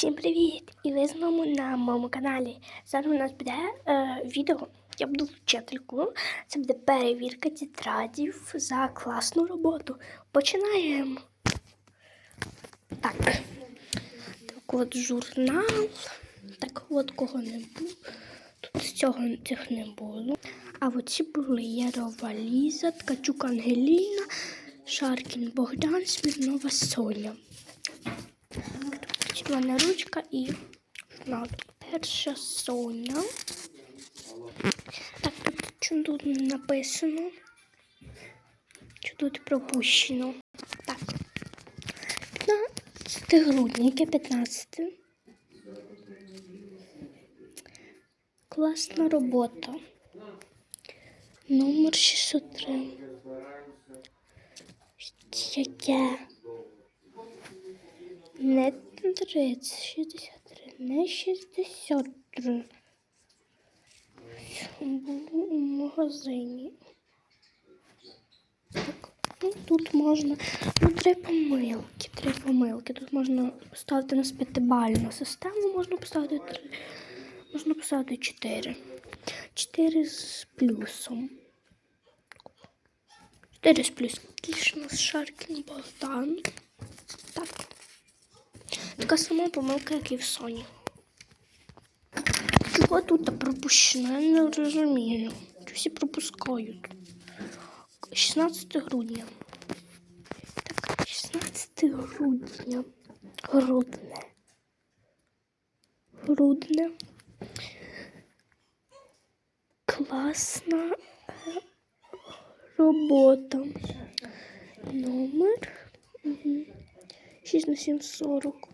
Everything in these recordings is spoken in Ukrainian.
Всім привіт! І ви знову на моєму каналі. Зараз у нас буде е, відео. Я буду вчителькою. Це буде перевірка тетрадів за класну роботу. Починаємо. Так. Так от журнал. Так от кого не було. Тут цього цих не було. А от ці були Ярова Ліза, Ткачук Ангеліна, Шаркін Богдан, Смірнова Соня. Червона ручка і журнал. Перша Соня. Так, тут що тут написано? Що тут пропущено? Так. 15 грудня, яке 15? Класна робота. Номер 603. Яке? Не 30, 63, не 63. Було у магазині? Так, ну тут можна. Ну, три помилки, три помилки. Тут можна поставити на п'ятибальну систему, можна поставити три. Можна поставити 4. 4 з плюсом. 4 з плюсом. У нас Шаркін Богдан. Так. Така сама помилка, як і в Соні. Чого тут пропущено? Я не розумію. Всі пропускають? 16 грудня. Так, 16 грудня. Грудне. Грудне. Класна е, робота. Номер. Угу. 6 на 740.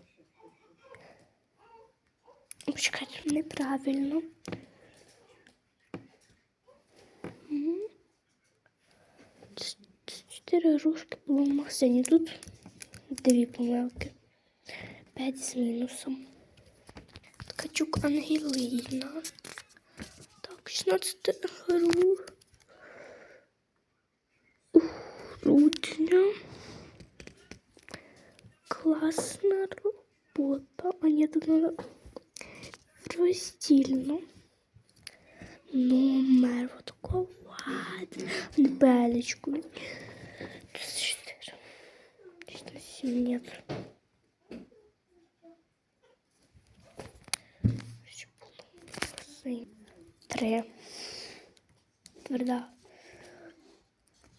Почекайте, неправильно. Чотири ружки було в магазині. Тут дві помилки. П'ять з мінусом. Ткачук Ангеліна. Так, 16 гру. Грудня. Класна робота. А ні, тут надо роздільно. Номер такого Белечку. Тут чотири. Чотири, сім, нет. Що було? Сім. Три. Тверда.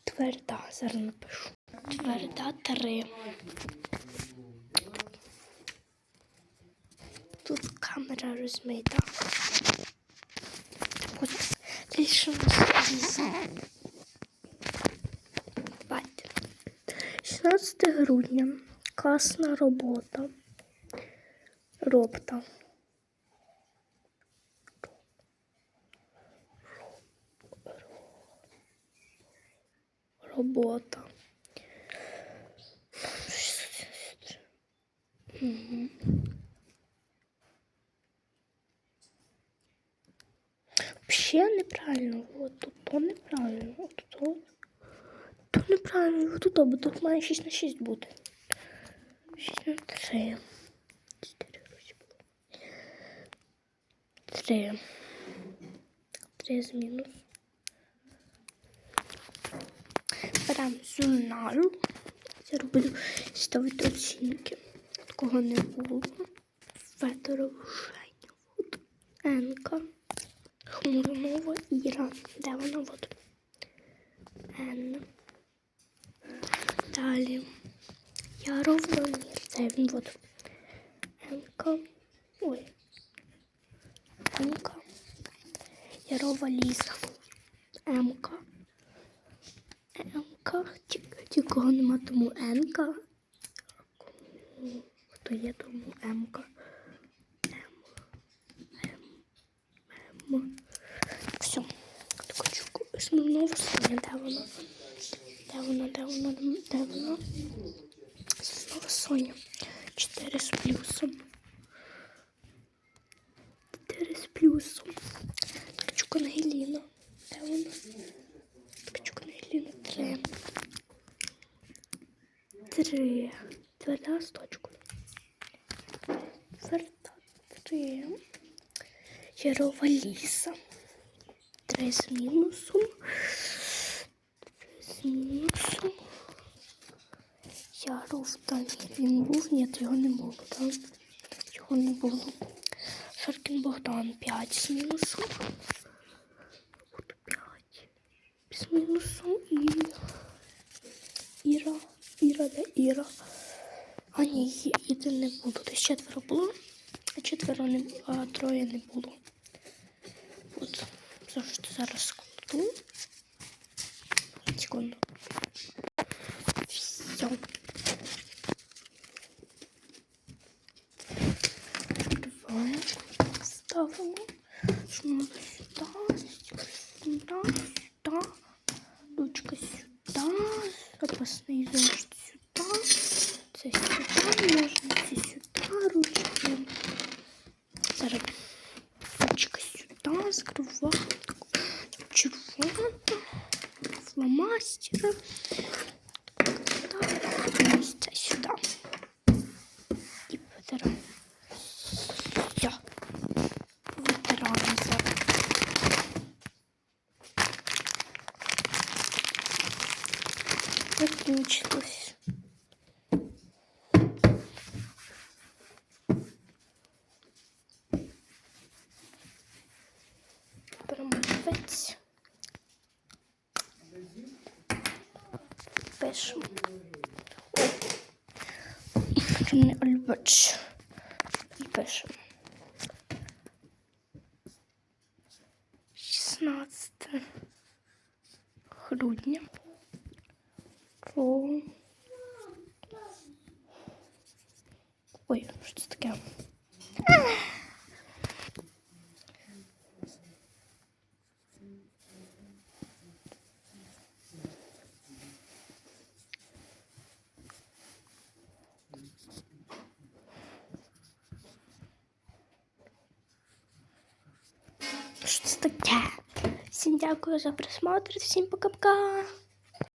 Тверда. Зараз напишу. Тверда три. Тут камера розмита. Так більше нас. Бачите. 16 грудня. Класна робота. Робта. Робота. Угу. Неправильно. Вот тут то неправильно. От тут. То неправильно. Вот тут, бо тут має 6 на 6 бути. 6 на 3. 4 ручки було. 3. 3 з мінус. Беремо журнал. Я роблю ставити оцінки. Такого не було. Федоров Женя. Енка. Хмурнова Іра. Де вона? От. Н. Далі. Яров Леонід. Де він? От. Енка. Ой. Енка. Ярова Ліза. Емка. Емка. Тільки нема тому Енка. Хто є тому Емка. М. Все. Смирнова Соня. Де вона? Де вона? Де вона? Де вона? Смирнова Соня. 4 з плюсом. 4 з плюсом. Ткачук Ангеліна. Де вона? Ткачук Ангеліна. 3. 3. Тверда з точкою. четверта, три. Ярова ліса. Три з мінусом. Три з мінусом. Яров там він був, ні, його не було, так? Його не було. Шаркін Богдан 5 з мінусом. От 5 з мінусом і Іра. Іра, де Іра? А ні, один не було. Десь четверо було, а четверо не а троє не було. Зараз складу. Секунду. Все. Давай ставимо. Шнур сюди, сюди, сюди. Ручка сюди, запасний зошит сюди. Це сюди, ножниці сюди, ручки. Зараз ручка сюди, закриваю. Фломастери. Так, місце сюди. І витираємо. Все. Витираємо зараз. Закончилось. О, не альбач. І пишемо. 16 грудня. Про... Ой, що це таке? Що таке? Всім дякую за просмотр, всім пока-пока.